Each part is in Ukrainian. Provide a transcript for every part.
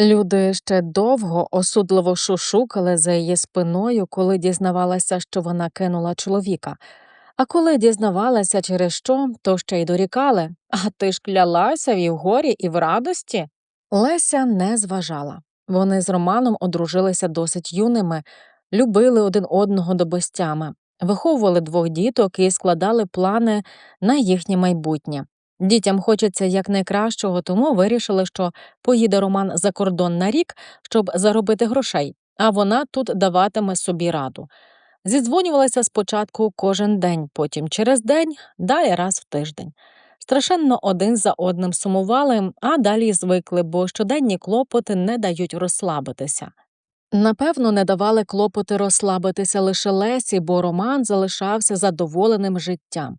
Люди ще довго осудливо шушукали за її спиною, коли дізнавалася, що вона кинула чоловіка. А коли дізнавалася, через що, то ще й дорікали. А ти ж клялася і в горі, і в радості. Леся не зважала. Вони з Романом одружилися досить юними, любили один одного до безтями, виховували двох діток і складали плани на їхнє майбутнє. Дітям хочеться якнайкращого, тому вирішили, що поїде Роман за кордон на рік, щоб заробити грошей, а вона тут даватиме собі раду. Зідзвонювалися спочатку кожен день, потім через день, далі раз в тиждень. Страшенно один за одним сумували, а далі звикли, бо щоденні клопоти не дають розслабитися. Напевно, не давали клопоти розслабитися лише Лесі, бо Роман залишався задоволеним життям.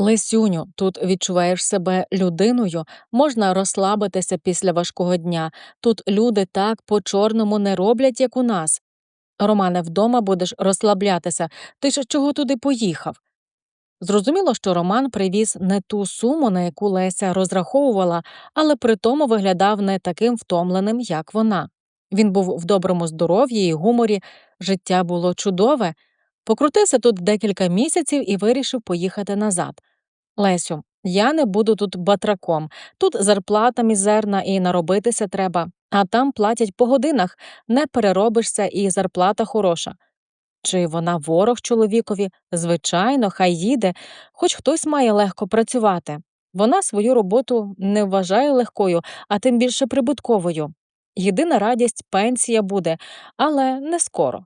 Лесюню, тут відчуваєш себе людиною, можна розслабитися після важкого дня. Тут люди так по чорному не роблять, як у нас. Романе, вдома будеш розслаблятися. Ти ж чого туди поїхав? Зрозуміло, що Роман привіз не ту суму, на яку Леся розраховувала, але при тому виглядав не таким втомленим, як вона. Він був в доброму здоров'ї і гуморі, життя було чудове. Покрутився тут декілька місяців і вирішив поїхати назад. Лесю, я не буду тут батраком. Тут зарплата мізерна і наробитися треба, а там платять по годинах, не переробишся і зарплата хороша. Чи вона ворог чоловікові? Звичайно, хай їде, хоч хтось має легко працювати. Вона свою роботу не вважає легкою, а тим більше прибутковою. Єдина радість пенсія буде, але не скоро.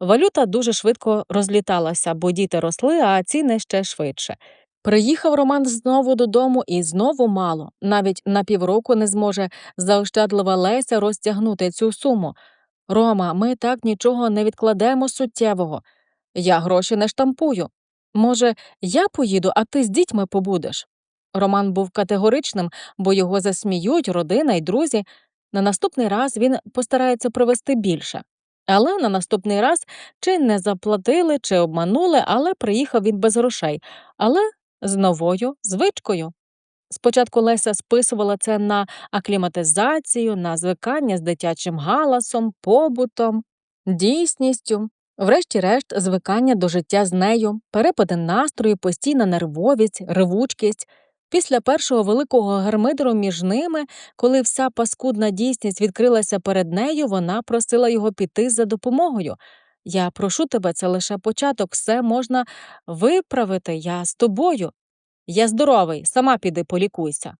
Валюта дуже швидко розліталася, бо діти росли, а ціни ще швидше. Приїхав Роман знову додому і знову мало. Навіть на півроку не зможе заощадлива Леся розтягнути цю суму. Рома, ми так нічого не відкладемо суттєвого. Я гроші не штампую. Може, я поїду, а ти з дітьми побудеш. Роман був категоричним, бо його засміють родина й друзі. На наступний раз він постарається провести більше. Але на наступний раз чи не заплатили, чи обманули, але приїхав він без грошей, але з новою звичкою. Спочатку Леся списувала це на акліматизацію, на звикання з дитячим галасом, побутом, дійсністю, врешті-решт, звикання до життя з нею, перепади настрою, постійна нервовість, ревучкість. Після першого великого гармидеру між ними, коли вся паскудна дійсність відкрилася перед нею, вона просила його піти за допомогою. Я прошу тебе, це лише початок, все можна виправити, я з тобою. Я здоровий, сама піди полікуйся.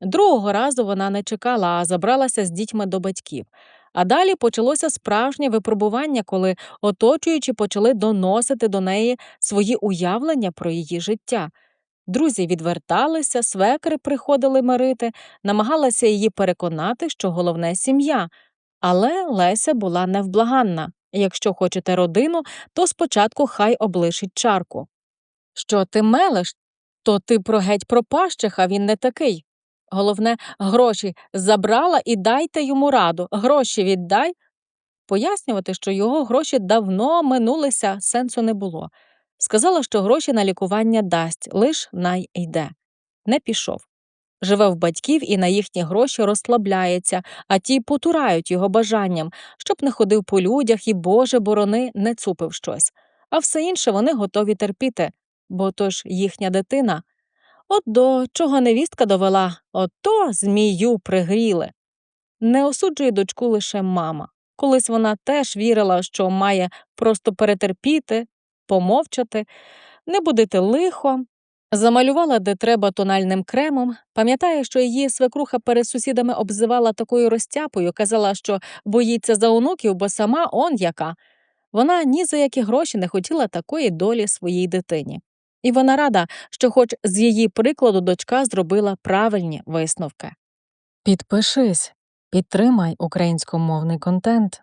Другого разу вона не чекала, а забралася з дітьми до батьків. А далі почалося справжнє випробування, коли оточуючі почали доносити до неї свої уявлення про її життя. Друзі відверталися, свекри приходили мирити, намагалися її переконати, що головне сім'я. Але Леся була невблаганна. Якщо хочете родину, то спочатку хай облишить чарку. Що ти мелеш? То ти про геть пропащих, а він не такий. Головне, гроші забрала і дайте йому раду. Гроші віддай. Пояснювати, що його гроші давно минулися, сенсу не було. Сказала, що гроші на лікування дасть, лиш най йде. Не пішов. Живе в батьків і на їхні гроші розслабляється, а ті потурають його бажанням, щоб не ходив по людях і, Боже борони, не цупив щось. А все інше вони готові терпіти, бо то ж їхня дитина. От до чого невістка довела, ото змію пригріли. Не осуджує дочку лише мама. Колись вона теж вірила, що має просто перетерпіти, помовчати, не будити лихо, замалювала, де треба тональним кремом, пам'ятає, що її свекруха перед сусідами обзивала такою розтяпою, казала, що боїться за онуків, бо сама он яка. Вона ні за які гроші не хотіла такої долі своїй дитині. І вона рада, що хоч з її прикладу дочка зробила правильні висновки. Підпишись, підтримай українськомовний контент.